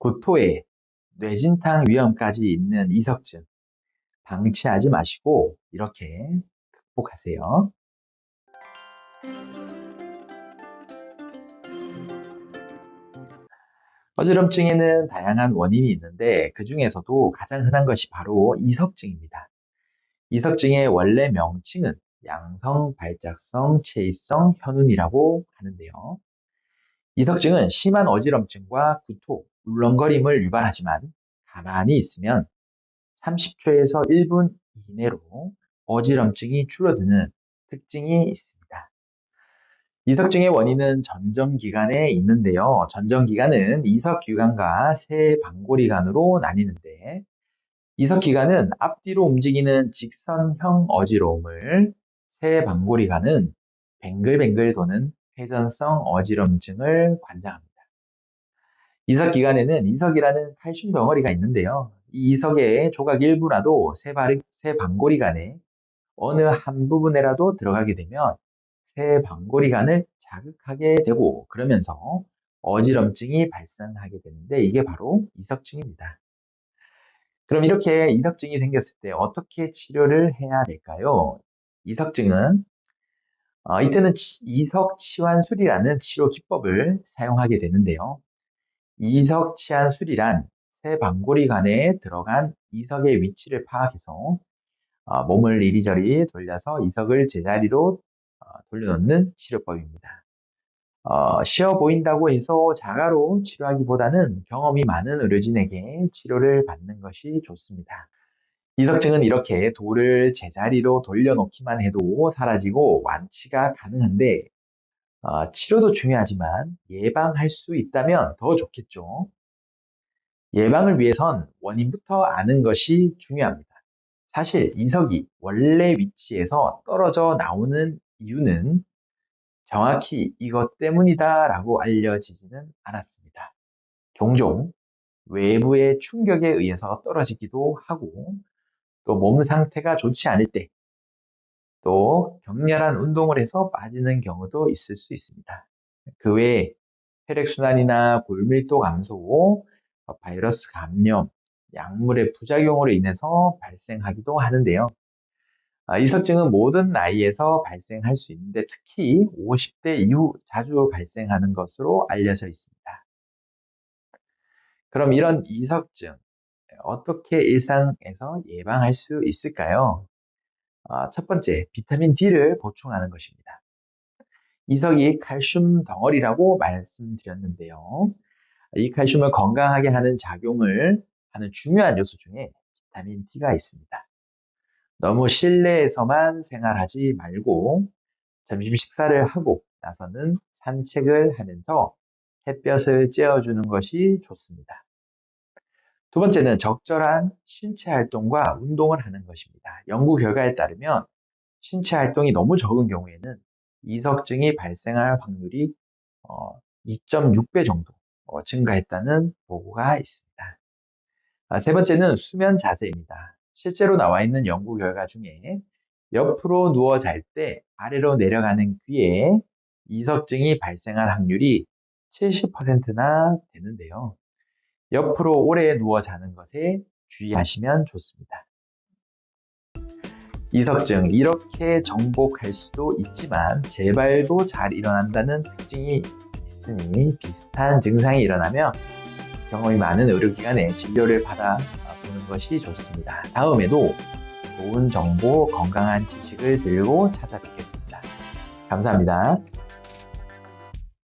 구토에 뇌진탕 위험까지 있는 이석증 방치하지 마시고 이렇게 극복하세요. 어지럼증에는 다양한 원인이 있는데 그 중에서도 가장 흔한 것이 바로 이석증입니다. 이석증의 원래 명칭은 양성, 발작성, 체이성, 현운이라고 하는데요. 이석증은 심한 어지럼증과 구토, 울렁거림을 유발하지만 가만히 있으면 30초에서 1분 이내로 어지럼증이 줄어드는 특징이 있습니다. 이석증의 원인은 전정기관에 있는데요. 전정기관은 이석기관과 세방골이관으로 나뉘는데 이석기관은 앞뒤로 움직이는 직선형 어지러움을 세방골이관은 뱅글뱅글 도는 회전성 어지럼증을 관장합니다. 이석 기관에는 이석이라는 칼슘 덩어리가 있는데요. 이 이석의 조각 일부라도 세방골이관에 어느 한 부분에라도 들어가게 되면 세방골이관을 자극하게 되고 그러면서 어지럼증이 발생하게 되는데 이게 바로 이석증입니다. 그럼 이렇게 이석증이 생겼을 때 어떻게 치료를 해야 될까요? 이석증은 어, 이때는 이석치환술이라는 치료 기법을 사용하게 되는데요. 이석치환술이란 세방골이관에 들어간 이석의 위치를 파악해서 어, 몸을 이리저리 돌려서 이석을 제자리로 어, 돌려놓는 치료법입니다. 어, 쉬워 보인다고 해서 자가로 치료하기보다는 경험이 많은 의료진에게 치료를 받는 것이 좋습니다. 이석증은 이렇게 돌을 제자리로 돌려놓기만 해도 사라지고 완치가 가능한데 어, 치료도 중요하지만 예방할 수 있다면 더 좋겠죠. 예방을 위해선 원인부터 아는 것이 중요합니다. 사실 이석이 원래 위치에서 떨어져 나오는 이유는 정확히 이것 때문이다 라고 알려지지는 않았습니다. 종종 외부의 충격에 의해서 떨어지기도 하고 또 몸 상태가 좋지 않을 때 또 격렬한 운동을 해서 빠지는 경우도 있을 수 있습니다. 그 외에 혈액순환이나 골밀도 감소, 바이러스 감염, 약물의 부작용으로 인해서 발생하기도 하는데요. 아, 이석증은 모든 나이에서 발생할 수 있는데 특히 50대 이후 자주 발생하는 것으로 알려져 있습니다. 그럼 이런 이석증 어떻게 일상에서 예방할 수 있을까요? 아, 첫 번째, 비타민 D를 보충하는 것입니다. 이석이 칼슘 덩어리라고 말씀드렸는데요. 이 칼슘을 건강하게 하는 작용을 하는 중요한 요소 중에 비타민 D가 있습니다. 너무 실내에서만 생활하지 말고 점심 식사를 하고 나서는 산책을 하면서 햇볕을 쬐어주는 것이 좋습니다. 두 번째는 적절한 신체 활동과 운동을 하는 것입니다. 연구 결과에 따르면 신체 활동이 너무 적은 경우에는 이석증이 발생할 확률이 2.6배 어, 정도 어, 증가했다는 보고가 있습니다. 아, 세 번째는 수면 자세입니다. 실제로 나와 있는 연구 결과 중에 옆으로 누워 잘 때 아래로 내려가는 귀에 이석증이 발생할 확률이 70%나 되는데요. 옆으로 오래 누워 자는 것에 주의하시면 좋습니다. 이석증 이렇게 정복할 수도 있지만 재발도 잘 일어난다는 특징이 있으니 비슷한 증상이 일어나면 경험이 많은 의료기관에 진료를 받아 보는 것이 좋습니다. 다음에도 좋은 정보, 건강한 지식을 들고 찾아뵙겠습니다. 감사합니다.